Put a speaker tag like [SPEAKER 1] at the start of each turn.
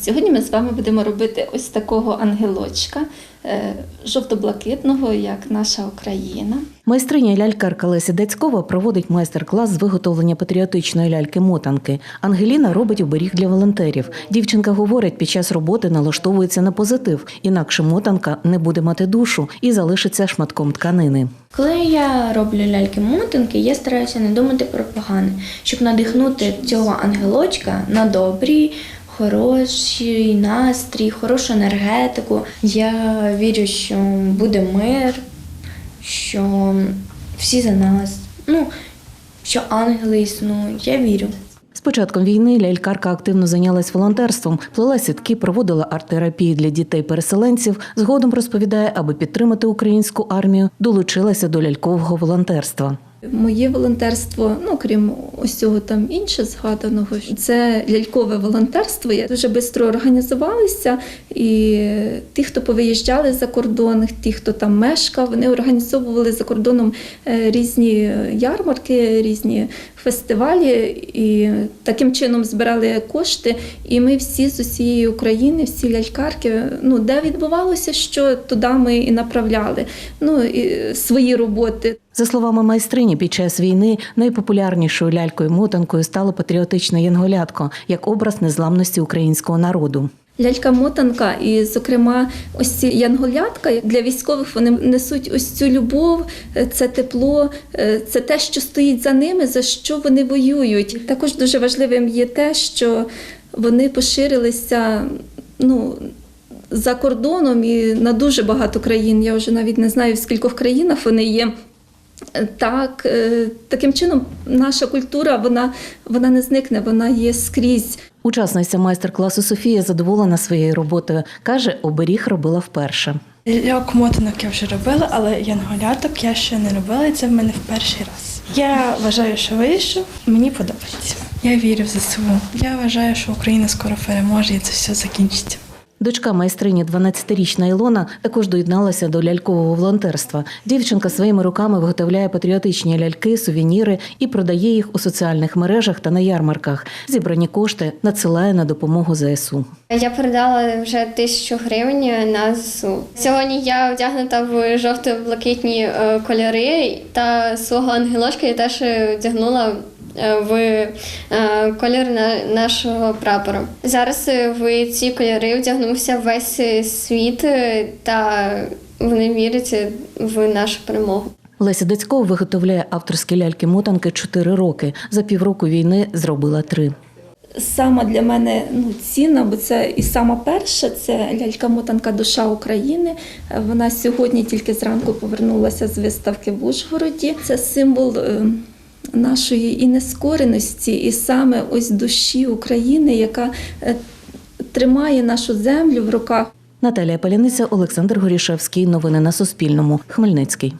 [SPEAKER 1] Сьогодні ми з вами будемо робити ось такого ангелочка е, жовто-блакитного, як наша Україна.
[SPEAKER 2] Майстриня лялькарка Леся Децькова проводить майстер-клас з виготовлення патріотичної ляльки-мотанки. Ангеліна робить оберіг для волонтерів. Дівчинка говорить, під час роботи налаштовується на позитив, інакше мотанка не буде мати душу і залишиться шматком тканини.
[SPEAKER 3] Коли я роблю ляльки-мотанки, я стараюся не думати про погане, щоб надихнути цього ангелочка на добрий, хороший настрій, хорошу енергетику. Я вірю, що буде мир, що всі за нас, ну, що ангели існують. Я вірю.
[SPEAKER 2] З початком війни лялькарка активно зайнялась волонтерством, плела сітки, проводила арт-терапії для дітей-переселенців. Згодом розповідає, аби підтримати українську армію, долучилася до лялькового волонтерства.
[SPEAKER 1] Моє волонтерство, ну крім ось цього там інше згаданого, це лялькове волонтерство. Я дуже швидко організувалися, і ті, хто повиїжджали за кордон, ті, хто там мешкав, вони організовували за кордоном е, різні ярмарки, різні фестивалі, і таким чином збирали кошти. І ми всі з усієї України, всі лялькарки, ну де відбувалося, що туди ми і направляли ну, і свої роботи.
[SPEAKER 2] За словами майстрині, під час війни найпопулярнішою лялькою-мотанкою стало патріотичне янголятко як образ незламності українського народу.
[SPEAKER 1] Лялька-мотанка, і, зокрема, ось ці янголятка для військових вони несуть ось цю любов, е, це тепло, е, це те, що стоїть за ними, за що вони воюють. Також дуже важливим є те, що вони поширилися. Ну, за кордоном і на дуже багато країн. Я вже навіть не знаю, в скількох країнах вони є. Так, е, таким чином наша культура вона, вона не зникне, вона є скрізь.
[SPEAKER 2] Учасниця майстер-класу Софія задоволена своєю роботою. Каже, оберіг робила вперше.
[SPEAKER 4] Ляльок мотанок я вже робила, але янголяток я ще не робила, і це в мене в перший раз. Я вважаю, що вийшов, мені подобається. Я вірю в ЗСУ. Я вважаю, що Україна скоро переможе і це все закінчиться.
[SPEAKER 2] Дочка майстрині 12-річна Ілона також доєдналася до лялькового волонтерства. Дівчинка своїми руками виготовляє патріотичні ляльки, сувеніри і продає їх у соціальних мережах та на ярмарках. Зібрані кошти надсилає на допомогу ЗСУ.
[SPEAKER 5] Я передала вже тисячу гривень на ЗСУ. Сьогодні я вдягнута в жовто-блакитні е, кольори та свого ангелочка я теж вдягнула е, в е, колір на- нашого прапора. Зараз е, в ці кольори вдягнувся весь е, світ е, та вони вірять е, в нашу перемогу.
[SPEAKER 2] Леся Децькова виготовляє авторські ляльки-мотанки 4 роки. За півроку війни зробила три.
[SPEAKER 1] Сама для мене ну, цінна, бо це і сама перша це лялька-мотанка Душа України. Е, Вона сьогодні тільки зранку повернулася з виставки в Ужгороді. Це символ е, нашої і нескореності, і саме ось душі України, яка е, тримає нашу землю в руках.
[SPEAKER 2] Наталія Паляниця, Олександр Горішевський. Новини на Суспільному. Хмельницький.